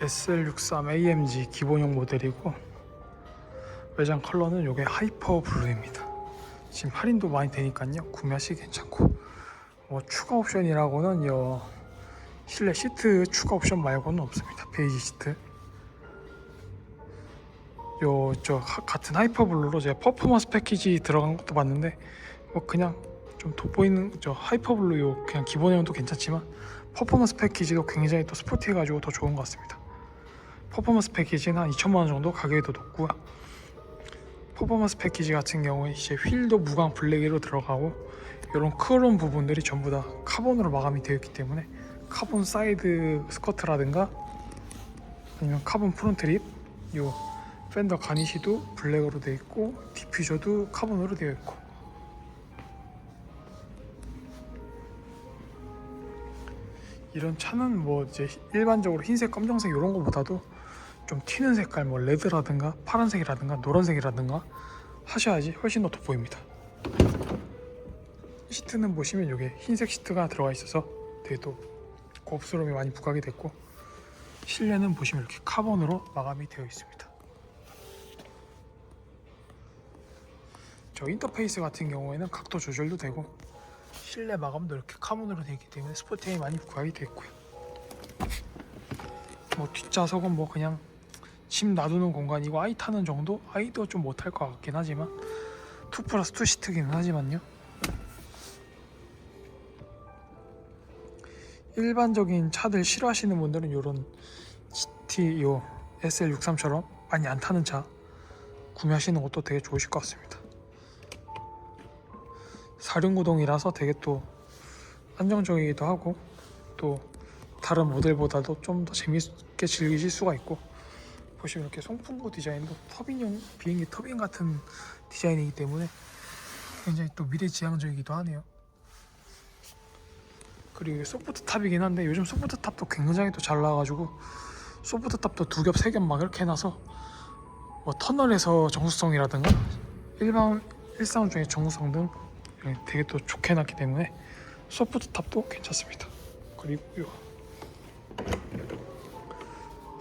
SL63 AMG 기본형 모델이고 외장 컬러는 요게 하이퍼 블루입니다. 지금 할인도 많이 되니까요 구매하시기 괜찮고 뭐 추가 옵션이라고는 요 실내 시트 추가 옵션 말고는 없습니다. 베이지 시트. 요 저 같은 하이퍼 블루로 제가 퍼포먼스 패키지 들어간 것도 봤는데 뭐 그냥 좀 돋보이는 저 하이퍼 블루 요 그냥 기본형도 괜찮지만 퍼포먼스 패키지도 굉장히 또 스포티해가지고 더 좋은 것 같습니다. 퍼포먼스 패키지는 한 2천만 원 정도 가격이 더 높고요. 퍼포먼스 패키지 같은 경우에 이제 휠도 무광 블랙으로 들어가고 이런 크롬 부분들이 전부 다 카본으로 마감이 되어 있기 때문에 카본 사이드 스커트라든가 아니면 카본 프론트 립, 요 팬더 가니시도 블랙으로 되어 있고 디퓨저도 카본으로 되어 있고 이런 차는 뭐 이제 일반적으로 흰색, 검정색 이런 거보다도 좀 튀는 색깔 뭐 레드라든가 파란색이라든가 노란색이라든가 하셔야지 훨씬 더 돋보입니다. 시트는 보시면 이게 흰색 시트가 들어가 있어서 되게 또 고급스러움이 많이 부각이 됐고 실내는 보시면 이렇게 카본으로 마감이 되어 있습니다. 저 인터페이스 같은 경우에는 각도 조절도 되고 실내 마감도 이렇게 카본으로 되어 있기 때문에 스포티함이 많이 부각이 됐고요. 뭐 뒷좌석은 뭐 그냥 짐 놔두는 공간이고 아이 타는 정도? 아이도 좀 못할 것 같긴 하지만 2 플러스 2 시트기는 하지만요. 일반적인 차들 싫어하시는 분들은 이런 GT 요 SL63처럼 많이 안 타는 차 구매하시는 것도 되게 좋으실 것 같습니다. 사륜구동이라서 되게 또 안정적이기도 하고 또 다른 모델보다도 좀 더 재밌게 즐기실 수가 있고 보시면 이렇게 송풍구 디자인도 터빈형 비행기 터빈 같은 디자인이기 때문에 굉장히 또 미래지향적이기도 하네요. 그리고 소프트 탑이긴 한데 요즘 소프트 탑도 굉장히 또 잘 나와가지고 소프트 탑도 두 겹 세 겹 막 이렇게 해놔서 뭐 터널에서 정수성이라든가 일반 일상 중에 정수성 등 되게 또 좋게 해놨기 때문에 소프트 탑도 괜찮습니다. 그리고 요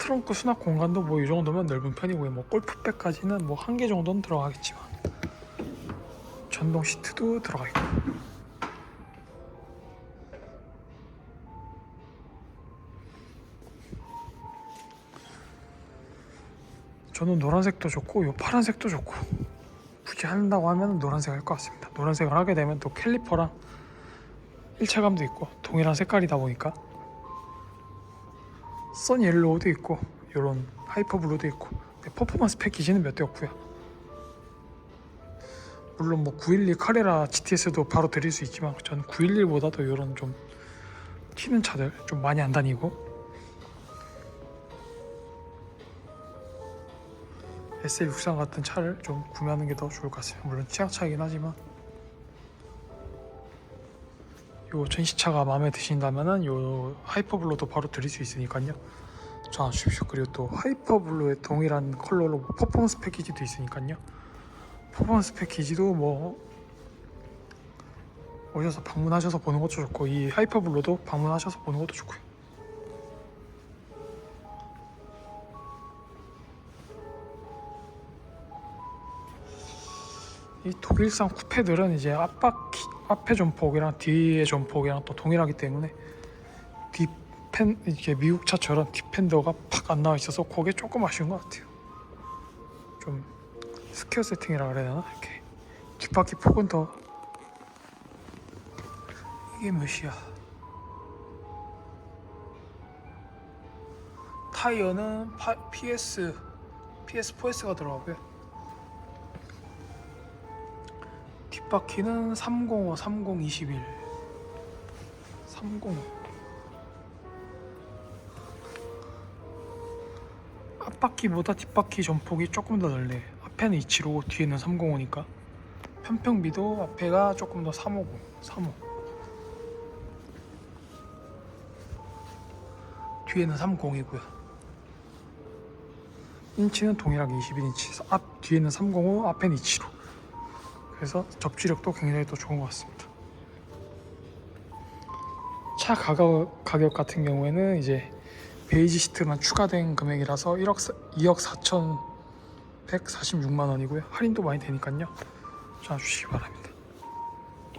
트렁크 수납 공간도 뭐 이 정도면 넓은 편이고요. 뭐 골프백까지는 뭐 한 개 정도는 들어가겠지만 전동 시트도 들어가 있고 저는 노란색도 좋고 요 파란색도 좋고 굳이 한다고 하면 노란색 할 것 같습니다. 노란색을 하게 되면 또 캘리퍼랑 일체감도 있고 동일한 색깔이다 보니까 선 옐로우도 있고 이런 하이퍼 블루도 있고 퍼포먼스 패키지는 몇 대 없고요. 물론 뭐 911 카레라 GTS도 바로 드릴 수 있지만 전 911보다도 이런 좀 튀는 차들 좀 많이 안 다니고 SL63 같은 차를 좀 구매하는 게 더 좋을 것 같습니다. 물론 취향 차이긴 하지만 요 전시차가 마음에 드신다면은 요 하이퍼블루도 바로 드릴 수 있으니까요. 전화 주십시오. 그리고 또 하이퍼블루의 동일한 컬러로 뭐 퍼포먼스 패키지도 있으니까요. 퍼포먼스 패키지도 뭐 오셔서 방문하셔서 보는 것도 좋고 이 하이퍼블루도 방문하셔서 보는 것도 좋고요. 이 독일산 쿠페들은 이제 앞바퀴 앞에 전폭이랑 뒤에 전폭이랑 또 동일하기 때문에 뒷펜 이렇게 미국 차처럼 뒷펜더가 팍 안 나와 있어서 그게 조금 아쉬운 것 같아요. 좀 스퀘어 세팅이라 그래야 되나 이렇게 뒷바퀴 폭은 더 이게 몇이야? 타이어는 파, PS PS4S가 들어가고요. 뒷바퀴는 305, 30, 21 305 앞바퀴보다 뒷바퀴 전폭이 조금 더 넓네. 앞에는 275, 뒤에는 305니까. 편평비도 앞에가 조금 더 350, 35 뒤에는 30이고요. 인치는 동일하게 21인치. 앞 뒤에는 305, 앞에는 275 그래서 접지력도 굉장히 또 좋은 것 같습니다. 차 가격, 같은 경우에는 이제 베이지 시트만 추가된 금액이라서 1억 2억 4천 146만 원이고요. 할인도 많이 되니까요. 전화 주시기 바랍니다